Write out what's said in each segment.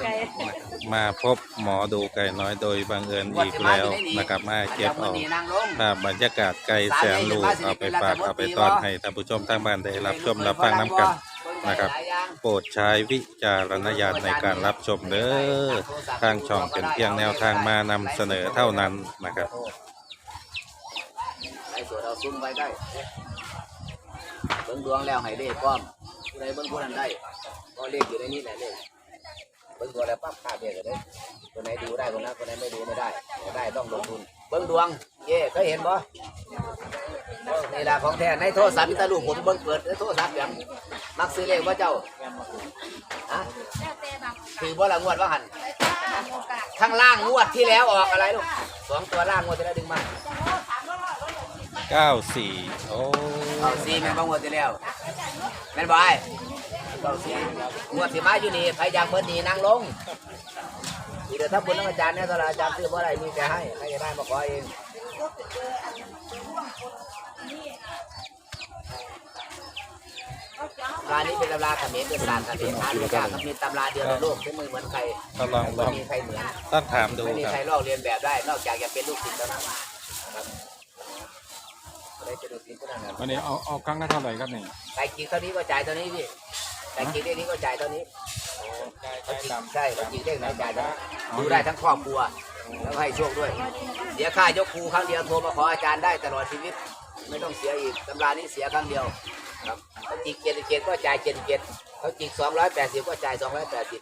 ไก่มาพบหมอดูไก่น้อยโดยบังเอิญอีกแล้วนะครับมาเก็บเอาภาพบรรยากาศไก่แสนรูเอาไปฝากเอาไปต้อนให้ท่านผู้ชมทางบ้านได้รับชมรับฟังน้ำกันนะครับ โปรดใช้วิจารณญาณในการรับชมเด้อทางช่องเป็นเพียงแนวทางมานำเสนอเท่านั้นนะครับไอ้สวนเราซุ่มไว้ได้เบิ่งดวงแล้วให้เลขพร้อมผู้ใดเบิ่งผู้นั้นได้ก็เลขอยู่ในนี้แหละเลขเบิ่งดวงแล้วปั๊บขาดเลขเลยคนไหนดูได้คนนั้นคนไหนไม่ดูไม่ได้ไม่ได้ต้องลงทุนเบิ่งดวงเย่เคยเห็นบ่นี่แหละของแท้ในโทรศัพท์มีแตาลูกผมเบิ่งเปิดในโทรศัพท์อย่างมักซื้อเลขว่าเจ้าฮะถือบ่ละงวดว่าหันข้างล่างงวดที่แล้วออกอะไรลูกสองตัวล่างงวดที่แล้วดึงมา 94โอ้เอาซีแม่นบ่งวดที่แล้วแม่นบ่ไอ้เอาซีงวดที่มาอยู่นี่ใครอยากเปิดหนีนั่งลงอีเดี๋ยวถ้าบุญน้ำอาจารย์เนี่ยตอนอาจารย์ซื้อบ่ได้มีแต่ให้ใครจะได้มาขอเองการนี้เป็นตำราเขมรเป็นศาสตร์เขมรทานไม่ยากครับมีตำราเดียวในโลกที่มือเหมือนใครก็ลองลไม่องมีใครเหมือน ต้องถามดูไม่มีครับใครลอกเรียนแบบได้ นอกจากจะเป็นลูกศิษย์เท่านั้นครับ อันวันนี้เอาเอาครั้งละเท่าไหร่ครับนี่ไก่กินเท่านี้ก็จ่ายเท่านี้พี่ไก่กินเท่านี้ก็จ่ายเท่านี้เขากินใช่เขากินเลขไหนจ่ายเท่านั้นดูได้ทั้งครอบครัวแล้วให้โชคด้วย เสียค่ายกครูครั้งเดียวโทรมาขออาจารย์ได้ตลอดชีวิต ไม่ต้องเสียอีกตำรานี้เสียครั้งเดียวครับเขาจิกเจ็ดเจ็ดก็จ่ายเจ็ดเจ็ดเขาจิกสองร้อยแปดสิบก็จ่ายสองร้อยแปดสิบ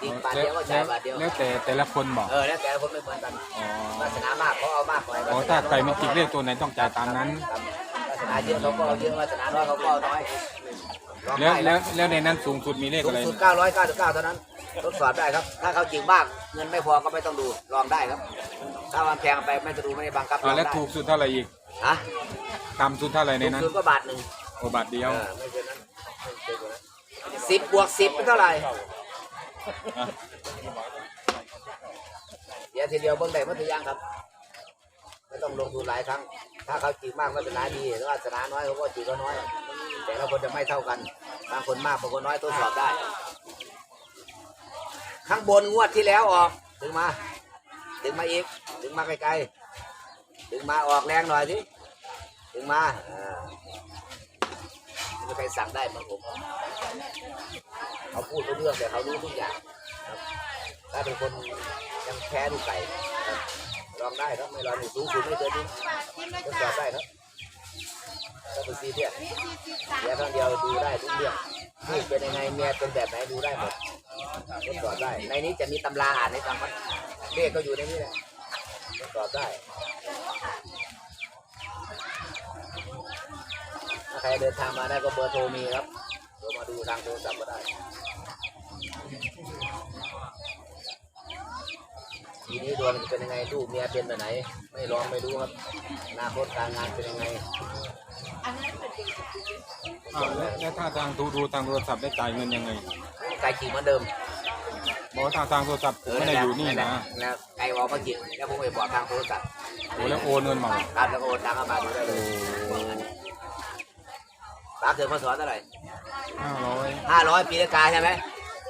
จิกบาทเดียวก็จ่ายบาทเดียว แล้วแต่แต่ละคนบอกเออแล้วแต่ละคนไม่เหมือนกันอ๋อวาสนามากเขาเอามากหน่อยอ๋อถ้าไก่มันจิกเลขตัวไหนต้องจ่ายตามนั้นครับวาสนาเยอะเขาก็เอาเยอะวาสนาน้อยเขาก็เอาน้อยลองแล้วได้แล้วแล้วในนั้นสูงสุดมีเลขสูอะงไรสุด999เท่านั้นทดสอบได้ครับ ถ้าเขาจริงมากเงินไม่พอก็ไม่ต้องดูลองได้ครับ ถ้ามันแพงไปไม่ต้องดูไม่ได้บังคับลอ่าองแล้วได้ถูกสุดเท่าไหร่อีกฮะต่ำสุดเท่าไหร่ในถูกนั้นสุดก็บาทหนึ่ง โอบาทเดียว เออไม่เกินนั้นไม่เกินกว่านั้นสิบบวกสิบเป็นเท่าไหร่อะ เดี๋ยวทีเดียวเบิ้งได้เมื่อทีย่างครับ ไม่ต้องลงทุนหลายครั้ง ถ้าเขาจีบมากวาสนาดีถ้าวาสนาน้อยเขาก็จีบก็น้อย แต่ละคนจะไม่เท่ากัน บางคนมากบางคนน้อยทดสอบได้ ข้างบนงวดที่แล้วออก ถึงมา ถึงมาอีก ถึงมาไกลๆ ถึงมาออกแรงหน่อยสิ ถึงมา อ่าไม่มีใครสั่งได้เหมือนผมเขาพูดรู้เรื่องแต่เขารู้ทุกอย่างครับถ้าเป็นคนยังแพ้ลูกไก่ลองได้ครับไม่ลองนี่สูงสุดไม่เกินนี้ทดสอบได้ครับถ้าเป็นซีเรียสเดี๋ยวครั้งเดียวดูได้ทุกเรื่องนี่เป็นยังไงเมียเป็นแบบไหนดูได้หมดทดสอบได้ ในนี้จะมีตำราอ่านให้ฟังครับเลขก็อยู่ในนี้แหละทดสอบได้ ถ้า ใครเดินทางมาได้ก็เบอร์โทรมีครับโทรมาดูทางโทรศัพท์ก็ได้ทีนี้ดวงจะเป็นยังไงลูกเมียเป็นแบบไหน ไม่ลองไม่รู้ครับอนาคตการงานเป็นยังไงอ้าวแล้วแล้วถ้าทางดูดูทางโทรศัพท์ได้จ่ายเงินยังไงไก่ขี่เหมือนเดิมบอกว่าทางทางโทรศัพท์ผมไม่ได้อยู่นี่นะแล้วไก่บอกมากินแล้วผมไปบอกทางโทรศัพท์โอ้แล้วโอนเงินมาครับแล้วก็โอนตังเข้ามาดูได้เลย ป้าเคยมาสอนเท่าไหร่ห้าร้อยห้าร้อยปีละกาใช่ไหม